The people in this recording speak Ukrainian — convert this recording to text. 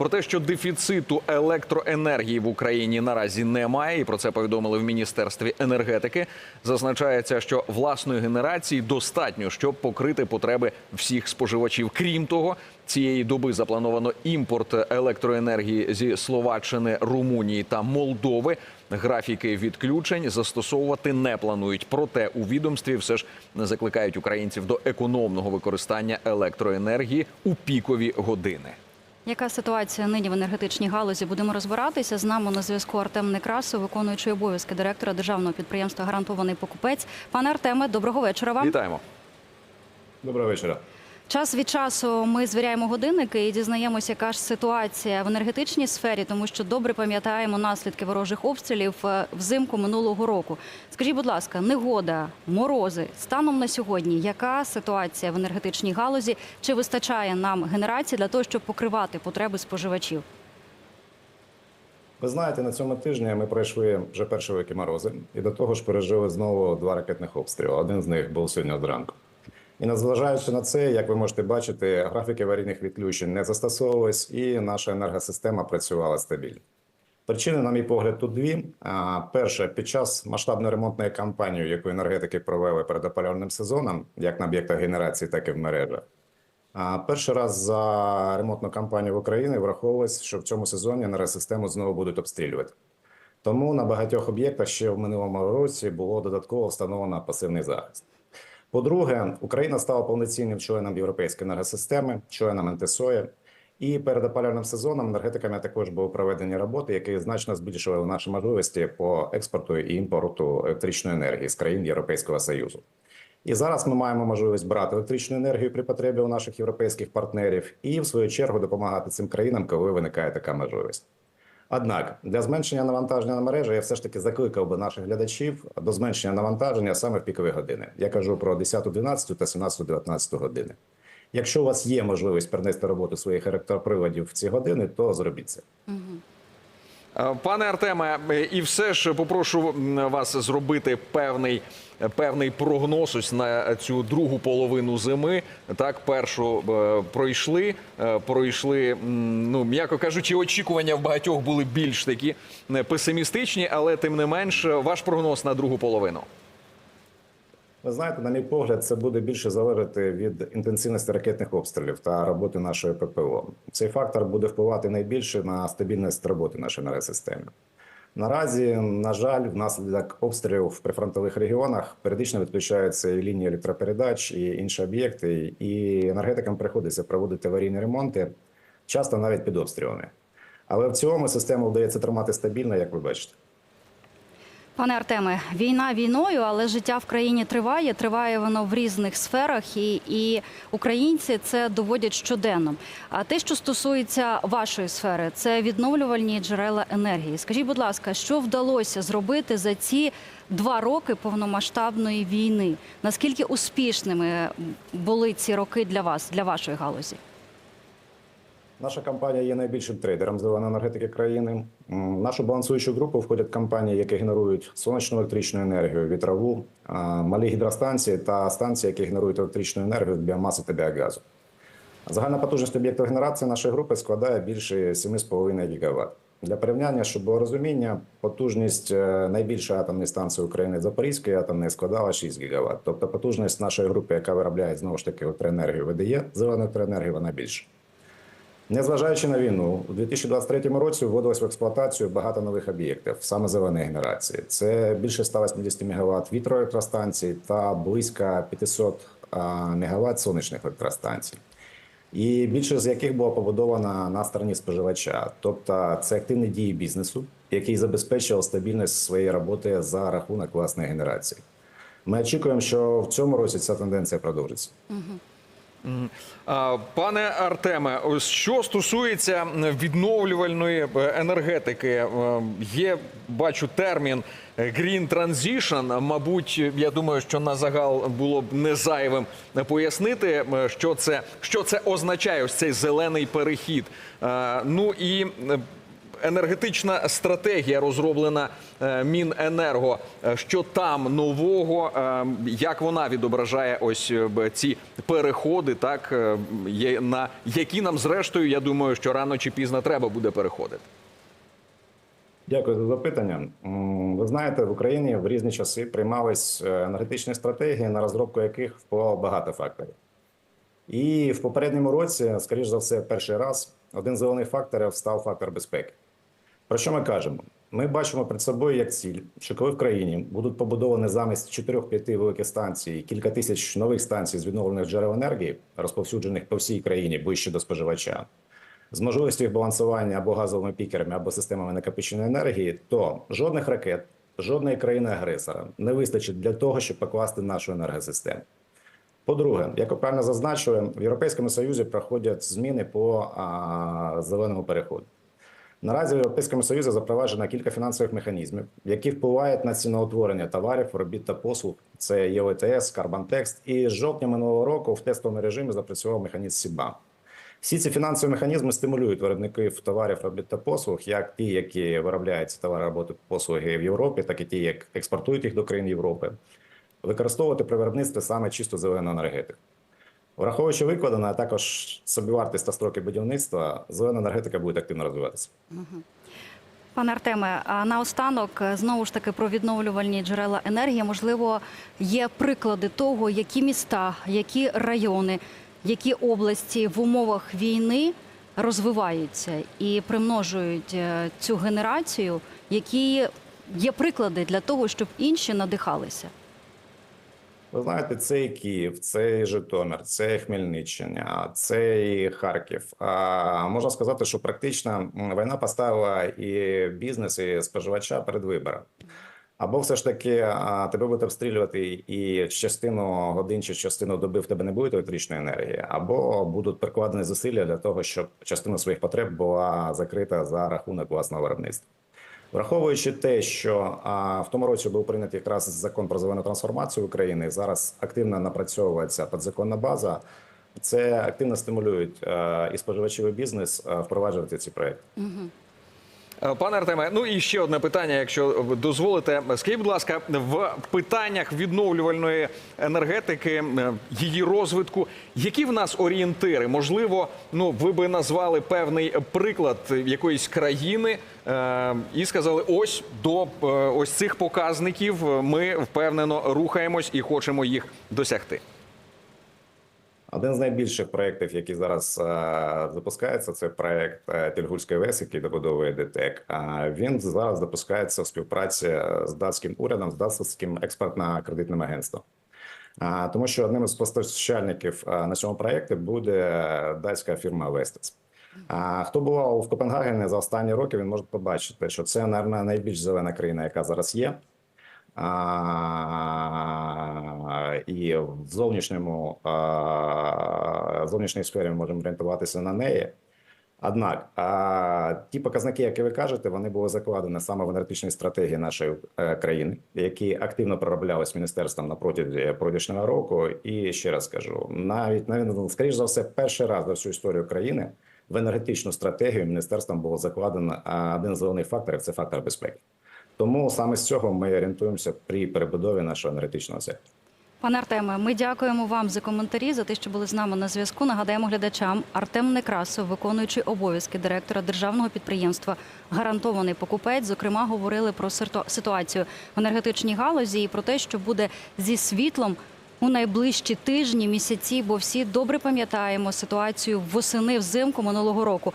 Про те, що дефіциту електроенергії в Україні наразі немає, і про це повідомили в міністерстві енергетики. Зазначається, що власної генерації достатньо, щоб покрити потреби всіх споживачів. Крім того, цієї доби заплановано імпорт електроенергії зі Словаччини, Румунії та Молдови. Графіки відключень застосовувати не планують. Проте у відомстві все ж закликають українців до економного використання електроенергії у пікові години. Яка ситуація нині в енергетичній галузі? Будемо розбиратися. З нами на зв'язку Артем Некрасов, виконуючий обов'язки директора державного підприємства Гарантований покупець. Пане Артеме, доброго вечора вам. Вітаємо. Доброго вечора. Час від часу ми звіряємо годинники і дізнаємося, яка ж ситуація в енергетичній сфері, тому що добре пам'ятаємо наслідки ворожих обстрілів е, взимку минулого року. Скажіть, будь ласка, негода, морози станом на сьогодні. Яка ситуація в енергетичній галузі? Чи вистачає нам генерації для того, щоб покривати потреби споживачів? Ви знаєте, на цьому тижні ми пройшли вже перші великі морози, і до того ж пережили знову два ракетних обстріли. Один з них був сьогодні зранку. І незважаючи на це, як ви можете бачити, графіки аварійних відключень не застосовувались, і наша енергосистема працювала стабільно. Причини, на мій погляд, тут дві. Перше, під час масштабної ремонтної кампанії, яку енергетики провели перед опалювальним сезоном, як на об'єктах генерації, так і в мережах. Перший раз за ремонтну кампанію в Україні враховувалось, що в цьому сезоні енергосистему знову будуть обстрілювати. Тому на багатьох об'єктах ще в минулому році було додатково встановлено пасивний захист. По-друге, Україна стала повноцінним членом європейської енергосистеми, членом НТСОЄ. І перед опалювальним сезоном енергетиками також були проведені роботи, які значно збільшували наші можливості по експорту і імпорту електричної енергії з країн Європейського Союзу. І зараз ми маємо можливість брати електричну енергію при потребі у наших європейських партнерів і, в свою чергу, допомагати цим країнам, коли виникає така можливість. Однак для зменшення навантаження на мережі я все ж таки закликав би наших глядачів до зменшення навантаження саме в пікові години. Я кажу про 10, 12 та 17, 19 години. Якщо у вас є можливість перенести роботу своїх електроприладів в ці години, то зробіть це. Е, Пане Артеме, е, і все ж попрошу вас зробити певний, е, певний прогноз ось на цю другу половину зими. Так, першу е, пройшли, е, пройшли, ну м'яко кажучи, очікування в багатьох були більш такі е, песимістичні, але тим не менш, е, ваш прогноз на другу половину. Ви знаєте, на мій погляд, це буде більше залежати від інтенсивності ракетних обстрілів та роботи нашої ППО. Цей фактор буде впливати найбільше на стабільність роботи нашої енергосистеми. Наразі, на жаль, внаслідок обстрілів в прифронтових регіонах періодично відключаються і лінії електропередач, і інші об'єкти, і енергетикам приходиться проводити аварійні ремонти, часто навіть під обстрілами. Але в цілому систему вдається тримати стабільно, як ви бачите. Пане Артеме, війна війною, але життя в країні триває. Триває воно в різних сферах, і, і українці це доводять щоденно. А те, що стосується вашої сфери, це відновлювальні джерела енергії. Скажіть, будь ласка, що вдалося зробити за ці два роки повномасштабної війни? Наскільки успішними були ці роки для вас, для вашої галузі? Наша компанія є найбільшим трейдером зеленої енергетики країни. Нашу балансуючу групу входять компанії, які генерують сонячну електричну енергію, вітрову, малі гідростанції та станції, які генерують електричну енергію з біомаси та біогазу. Загальна потужність об'єкту генерації нашої групи складає більше 7,5 ГВт. Для порівняння, щоб було розуміння, потужність е, найбільшої атомної станції України Запорізької атомної складала 6 ГВт. Тобто потужність нашої групи, яка виробляє знову ж таки електроенергію, видає зелену електроенергію, вона більша. Незважаючи на війну, у 2023 році вводилось в експлуатацію багато нових об'єктів, саме зеленої генерації. Це більше 180 МВт вітроелектростанцій та близько 500 МВт сонячних електростанцій. І більше з яких було побудовано на стороні споживача, тобто це активні дії бізнесу, який забезпечував стабільність своєї роботи за рахунок власної генерації. Ми очікуємо, що в цьому році ця тенденція продовжиться. А, Пане Артеме, що стосується відновлювальної е, енергетики, е, є, бачу, термін Green Transition. Мабуть, я думаю, що на загал було б не зайвим пояснити, е, що це, що це означає, ось цей зелений перехід. Ну і енергетична стратегія розроблена е, Міненерго. Е, Що там нового? Е, Як вона відображає ось ці переходи, так є на які нам зрештою, я думаю, що рано чи пізно треба буде переходити. Дякую за запитання. Ви знаєте, в Україні в різні часи приймались енергетичні стратегії, на розробку яких впливало багато факторів. І в попередньому році, скоріш за все, перший раз один з головних факторів став фактор безпеки. Про що ми кажемо? Ми бачимо перед собою як ціль, що коли в країні будуть побудовані замість 4-5 великих станцій, кілька тисяч нових станцій з відновлених джерел енергії, розповсюджених по всій країні ближче до споживача, з можливістю їх балансування або газовими пікерами, або системами накопичення енергії, то жодних ракет, жодної країни-агресора не вистачить для того, щоб покласти нашу енергосистему. По-друге, як ви правильно зазначили, в Європейському Союзі проходять зміни по а, зеленому переходу. Наразі в Європейському Союзі запроваджено кілька фінансових механізмів, які впливають на ціноутворення товарів, робіт та послуг. Це ЄЛТС, Карбантекст. І з жовтня минулого року в тестовому режимі запрацював механізм СІБА. Всі ці фінансові механізми стимулюють виробників товарів, робіт та послуг, як ті, які виробляють товари, роботи, послуги в Європі, так і ті, як експортують їх до країн Європи, використовувати при виробництві саме чисто зелену енергетику. Враховуючи викладене, а також собівартість та строки будівництва, зелена енергетика буде активно розвиватися. Пане Артеме, а наостанок знову ж таки про відновлювальні джерела енергії. Можливо, є приклади того, які міста, які райони, які області в умовах війни розвиваються і примножують е, цю генерацію, які є приклади для того, щоб інші надихалися. Ви знаєте, це і Київ, це і Житомир, це і Хмельниччина, це і Харків. А можна сказати, що практично війна поставила і бізнес, і споживача перед вибором. Або все ж таки тебе будуть обстрілювати, і частину годин чи частину доби в тебе не буде електричної енергії, або будуть прикладені зусилля для того, щоб частина своїх потреб була закрита за рахунок власного виробництва. Враховуючи те, що а, в тому році був прийнятий якраз закон про зелену трансформацію України, зараз активно напрацьовується підзаконна база. Це активно стимулюють і споживачів і бізнес впроваджувати ці проекти. Е, Пане Артеме, ну і ще одне питання, якщо дозволите. Скажіть, будь ласка, в питаннях відновлювальної енергетики, е, її розвитку, які в нас орієнтири? Можливо, ну ви би назвали певний приклад якоїсь країни е, і сказали: ось до е, ось цих показників ми впевнено рухаємось і хочемо їх досягти. Один з найбільших проєктів, який зараз е, запускається, це проєкт е, Тільгульської ВЕС, який добудовує ДТЕК. А він зараз запускається в співпраці з датським урядом, з датським експертно-кредитним агентством. Тому що одним із постачальників е, на цьому проєкті буде датська фірма Вестес. А хто бував в Копенгагені за останні роки, він може побачити, що це, мабуть, найбільш зелена країна, яка зараз є. А, і в зовнішньому а, зовнішній сфері ми можемо орієнтуватися на неї. Однак ті показники, які ви кажете, вони були закладені саме в енергетичній стратегії нашої е, країни, які активно пророблялись міністерством на протязі пройдешнього року. І ще раз кажу: навіть навіть скоріш за все, перший раз за всю історію країни в енергетичну стратегію міністерством було закладено один з головних факторів це фактор безпеки. Тому саме з цього ми орієнтуємося при перебудові нашого енергетичного сектору. Пане Артеме, ми дякуємо вам за коментарі, за те, що були з нами на зв'язку. Нагадаємо глядачам, Артем Некрасов, виконуючий обов'язки директора державного підприємства Гарантований покупець. Зокрема, говорили про ситуацію в енергетичній галузі і про те, що буде зі світлом у найближчі тижні, місяці, бо всі добре пам'ятаємо ситуацію восени взимку минулого року.